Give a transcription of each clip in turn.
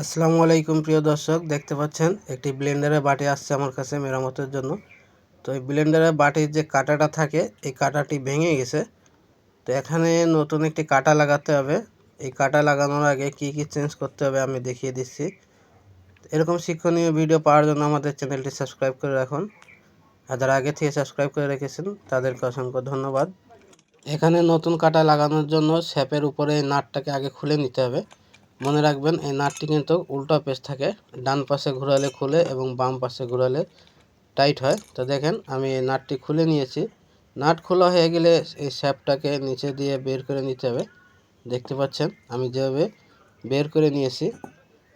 আসসালামু আলাইকুম, প্রিয় দর্শক। দেখতে পাচ্ছেন, একটি ব্লেন্ডারের বাটি আসছে আমার কাছে মেরামতের জন্য। তো এই ব্লেন্ডারের বাটির যে কাঁটাটা থাকে, এই কাঁটাটি ভেঙে গেছে। তো এখানে নতুন একটি কাঁটা লাগাতে হবে। এই কাঁটা লাগানোর আগে কি কি চেঞ্জ করতে হবে আমি দেখিয়ে দিচ্ছি। এরকম শিক্ষণীয় ভিডিও পাওয়ার জন্য আমাদের চ্যানেলটি সাবস্ক্রাইব করে রাখুন। আর যারা আগে থেকে সাবস্ক্রাইব করে রেখেছেন, তাদেরকে অসংখ্য ধন্যবাদ। এখানে নতুন কাঁটা লাগানোর জন্য স্যাপের উপরে নাটটাকে আগে খুলে নিতে হবে। মনে রাখবেন, এই নাটটি কিন্তু উল্টো পেস থাকে। ডান পাশে ঘোরালে খুলে এবং বাম পাশে ঘোরালে টাইট হয়। তো দেখেন, আমি এই নাটটি খুলে নিয়েছি। নাট খোলা হয়ে গেলে এই স্যাপটাকে নিচে দিয়ে বের করে নিতে হবে। দেখতে পাচ্ছেন, আমি যেভাবে বের করে নিয়েছি।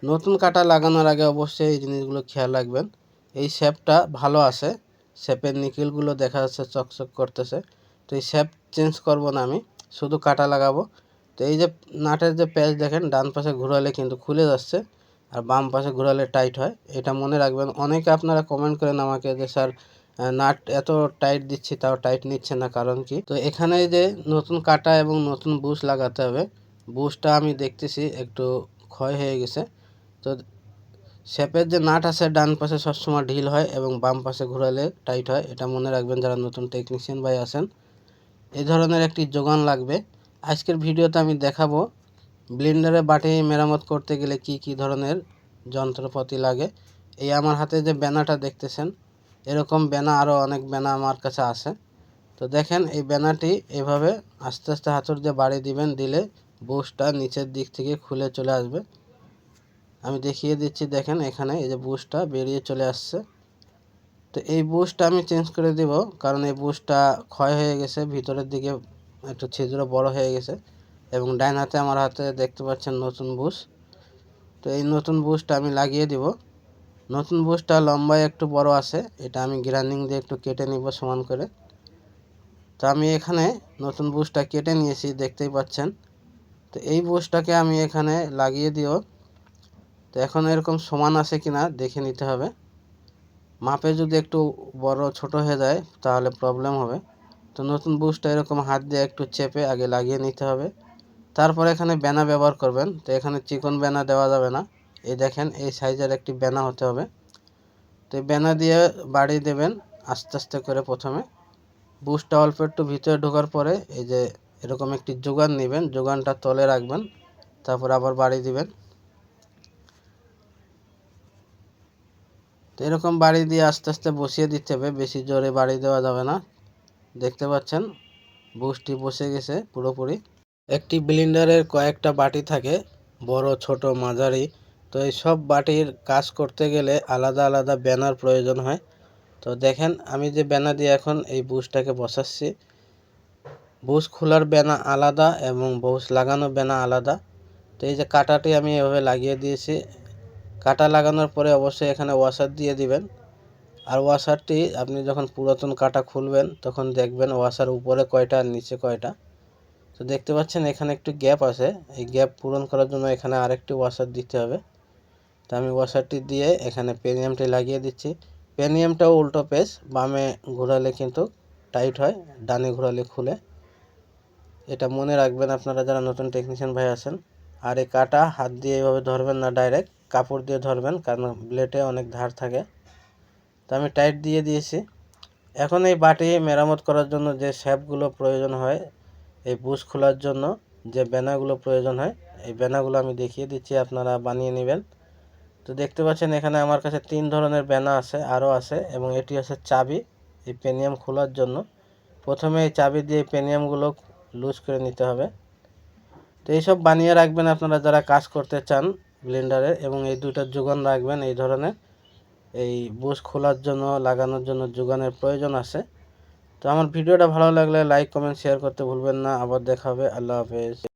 নতুন কাটা লাগানোর আগে অবশ্যই এই জিনিসগুলো খেয়াল রাখবেন। এই স্যাপটা ভালো আছে। স্যাপের নিকেলগুলো দেখা যাচ্ছে চকচক করতেছে। তো এই স্যাপ চেঞ্জ করব না আমি, শুধু কাটা লাগাবো। তো এই যে নাটের যে প্যাচ দেখেন, ডান পাশে ঘোরালে কিন্তু খুলে যাচ্ছে আর বাম পাশে ঘোরালে টাইট হয়। এটা মনে রাখবেন, অনেকে আপনারা কমেন্ট করেন আমাকে যে, স্যার নাট এত টাইট দিচ্ছি, তাও টাইট নিচ্ছে না, কারণ কি? তো এখানে যে নতুন কাটা এবং নতুন বুশ লাগাতে হবে। বুশটা আমি দেখতেছি, একটু ক্ষয় হয়ে গেছে। তো শেপের যে নাট আছে, ডান পাশে সবসময় ঢিল হয় এবং বাম পাশে ঘোরালে টাইট হয়। এটা মনে রাখবেন, যারা নতুন টেকনিশিয়ান ভাই আছেন এই ধরনের একটি যোগান লাগবে। আজকের ভিডিওতে আমি দেখাবো ব্লেন্ডারে বাটি মেরামত করতে গেলে কি কি ধরনের যন্ত্রপাতি লাগে। এই আমার হাতে যে ব্যানাটা দেখতেছেন, এরকম ব্যানা আরও অনেক ব্যানা আমার কাছে আছে। তো দেখেন, এই ব্যানাটি এভাবে আস্তে আস্তে হাতুর দিয়ে বাড়ি দিবেন, দিলে বুশটা নিচের দিক থেকে খুলে চলে আসবে। আমি দেখিয়ে দিচ্ছি, দেখেন এখানে এই যে বুশটা বেরিয়ে চলে আসছে। তো এই বুশটা আমি চেঞ্জ করে দিব, কারণ এই বুশটা ক্ষয় হয়ে গেছে, ভিতরের দিকে একটু ছিদ্র বড় হয়ে গেছে এবং ডাইন হাতে আমার হাতে দেখতে পাচ্ছেন নতুন বুশ। তো এই নতুন বুশটা আমি লাগিয়ে দিব। নতুন বুশটা লম্বায় একটু বড় আছে, এটা আমি গ্রাইন্ডিং দিয়ে একটু কেটে নিব সমান করে। তো আমি এখানে নতুন বুশটা কেটে নিয়েছি, দেখতেই পাচ্ছেন। তো এই বুশটাকে আমি এখানে লাগিয়ে দিও তো এখন এরকম সমান আছে কিনা দেখে নিতে হবে। মাপে যদি একটু বড় ছোট হয়ে যায় তাহলে প্রবলেম হবে। তো নতুন বুশটা এরকম হাত দিয়ে একটু চেপে আগে লাগিয়ে নিতে হবে। তারপর এখানে ব্যানা ব্যবহার করবেন। তো এখানে চিকন ব্যানা দেওয়া যাবে না। এই দেখেন, এই সাইজের একটি ব্যানা হতে হবে। তো ব্যানা দিয়ে বাড়ি দেবেন আস্তে আস্তে করে প্রথমে। বুশটা অল্প একটু ভিতরে ঢোকার পরে এই যে এরকম একটি যোগান নেবেন, যোগানটা তলে রাখবেন, তারপর আবার বাড়ি দিবেন। তো এরকম বাড়ি দিয়ে আস্তে আস্তে বসিয়ে দিতে হবে, বেশি জোরে বাড়ি দেওয়া যাবে না। দেখতে পাচ্ছেন? বুশটি বসে গেছে পুরোপুরি। একটি ব্লিন্ডারের কয়েকটা বাটি থাকে, বড়, ছোট, মাঝারি। তো এই সব বাটির কাজ করতে গেলে আলাদা আলাদা ব্যানার প্রয়োজন হয়। তো দেখেন, আমি যে ব্যানার দিয়ে এখন এই বুশটাকে বসাচ্ছি। বুশ খোলার ব্যানা আলাদা এবং বুশ লাগানো ব্যানা আলাদা। তো এই যে কাটাটি আমি এভাবে লাগিয়ে দিয়েছি। কাটা লাগানোর পরে অবশ্যই এখানে ওয়াশার দিয়ে দিবেন। আর ওয়াশারটি আপনি যখন পুরাতন কাটা খুলবেন, তখন দেখবেন ওয়াশার উপরে কয়টা আর নিচে কয়টা। তো দেখতে পাচ্ছেন এখানে একটু গ্যাপ আছে। এই গ্যাপ পূরণ করার জন্য এখানে আরেকটি ওয়াশার দিতে হবে। তো আমি ওয়াশারটি দিয়ে এখানে পেনিয়ামটি লাগিয়ে দিচ্ছি। পেনিয়ামটাও উল্টো পেস বামে ঘোরালে কিন্তু টাইট হয়, ডানে ঘোরালে খুলে। এটা মনে রাখবেন আপনারা যারা নতুন টেকনিশিয়ান ভাই আছেন, আর এই কাটা হাত দিয়ে এভাবে ধরবেন না, ডাইরেক্ট কাপড় দিয়ে ধরবেন, কারণ ব্লেডে অনেক ধার থাকে। তো আমি টাইট দিয়ে দিয়েছি। এখন এই বাটি মেরামত করার জন্য যে শ্যাপগুলো প্রয়োজন হয়, এই বুশ খোলার জন্য যে ব্যানাগুলো প্রয়োজন হয়, এই ব্যানাগুলো আমি দেখিয়ে দিচ্ছি, আপনারা বানিয়ে নেবেন। তো দেখতে পাচ্ছেন এখানে আমার কাছে তিন ধরনের ব্যানা আছে, আরও আছে, এবং এটি আছে চাবি, এই পেনিয়াম খোলার জন্য। প্রথমে এই চাবি দিয়ে পেনিয়ামগুলো লুজ করে নিতে হবে। তো এইসব বানিয়ে রাখবেন আপনারা যারা কাজ করতে চান ব্লেন্ডারে, এবং এই দুইটা যোগান রাখবেন এই ধরনের। এই বুশ খোলার জন্য, লাগানোর জন্য যোগানের প্রয়োজন আছে। তো আমার ভিডিওটা ভালো লাগলে লাইক কমেন্ট শেয়ার করতে ভুলবেন না। আবার দেখা হবে। আল্লাহ হাফেজ।